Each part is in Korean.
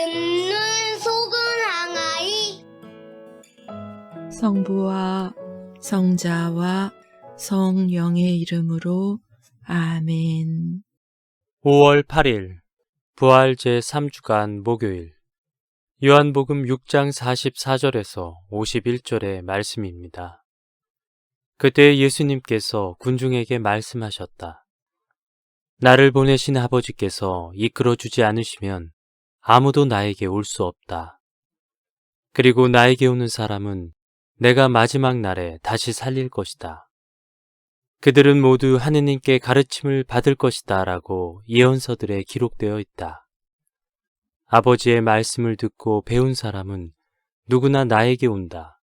듣는 속은 항아리 성부와 성자와 성령의 이름으로 아멘. 5월 8일 부활 제3주간 목요일 요한복음 6장 44절에서 51절의 말씀입니다. 그때 예수님께서 군중에게 말씀하셨다. 나를 보내신 아버지께서 이끌어 주지 않으시면 아무도 나에게 올 수 없다. 그리고 나에게 오는 사람은 내가 마지막 날에 다시 살릴 것이다. 그들은 모두 하느님께 가르침을 받을 것이다 라고 예언서들에 기록되어 있다. 아버지의 말씀을 듣고 배운 사람은 누구나 나에게 온다.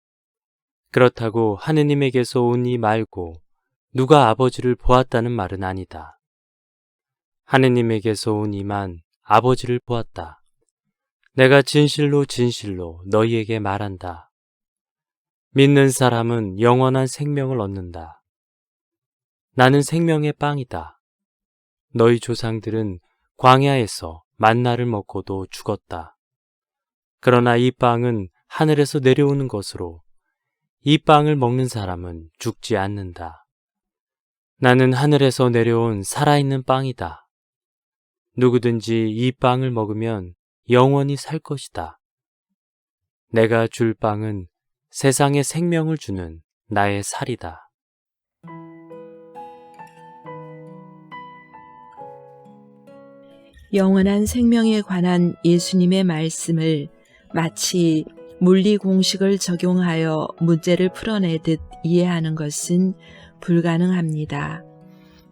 그렇다고 하느님에게서 오니 말고 누가 아버지를 보았다는 말은 아니다. 하느님에게서 온 이만 아버지를 보았다. 내가 진실로 진실로 너희에게 말한다. 믿는 사람은 영원한 생명을 얻는다. 나는 생명의 빵이다. 너희 조상들은 광야에서 만나를 먹고도 죽었다. 그러나 이 빵은 하늘에서 내려오는 것으로 이 빵을 먹는 사람은 죽지 않는다. 나는 하늘에서 내려온 살아있는 빵이다. 누구든지 이 빵을 먹으면 영원히 살 것이다. 내가 줄 빵은 세상에 생명을 주는 나의 살이다. 영원한 생명에 관한 예수님의 말씀을 마치 물리 공식을 적용하여 문제를 풀어내듯 이해하는 것은 불가능합니다.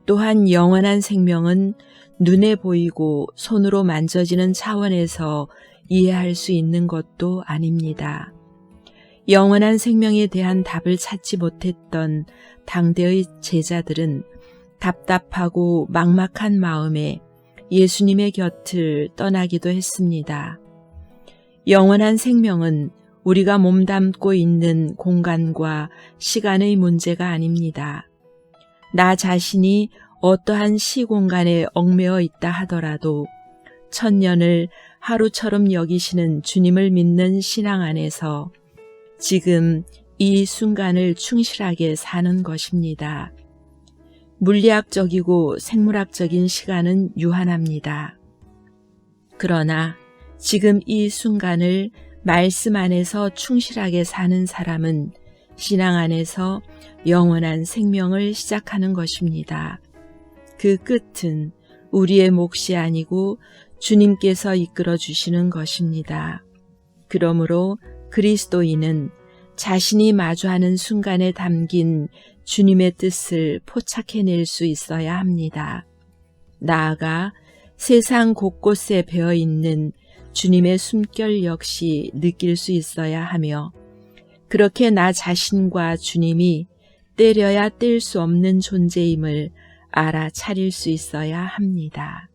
또한 영원한 생명은 눈에 보이고 손으로 만져지는 차원에서 이해할 수 있는 것도 아닙니다. 영원한 생명에 대한 답을 찾지 못했던 당대의 제자들은 답답하고 막막한 마음에 예수님의 곁을 떠나기도 했습니다. 영원한 생명은 우리가 몸담고 있는 공간과 시간의 문제가 아닙니다. 나 자신이 어떠한 시공간에 얽매어 있다 하더라도 천년을 하루처럼 여기시는 주님을 믿는 신앙 안에서 지금 이 순간을 충실하게 사는 것입니다. 물리학적이고 생물학적인 시간은 유한합니다. 그러나 지금 이 순간을 말씀 안에서 충실하게 사는 사람은 신앙 안에서 영원한 생명을 시작하는 것입니다. 그 끝은 우리의 몫이 아니고 주님께서 이끌어 주시는 것입니다. 그러므로 그리스도인은 자신이 마주하는 순간에 담긴 주님의 뜻을 포착해낼 수 있어야 합니다. 나아가 세상 곳곳에 배어 있는 주님의 숨결 역시 느낄 수 있어야 하며 그렇게 나 자신과 주님이 때려야 뗄 수 없는 존재임을 알아차릴 수 있어야 합니다.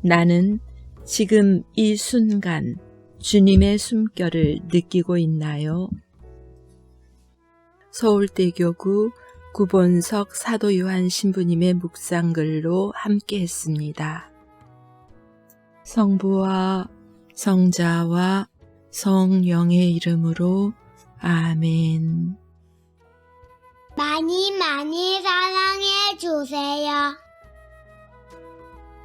나는 지금 이 순간 주님의 숨결을 느끼고 있나요? 서울대교구 구본석 사도 요한 신부님의 묵상글로 함께 했습니다. 성부와 성자와 성령의 이름으로 아멘. 많이 많이 사랑해 주세요.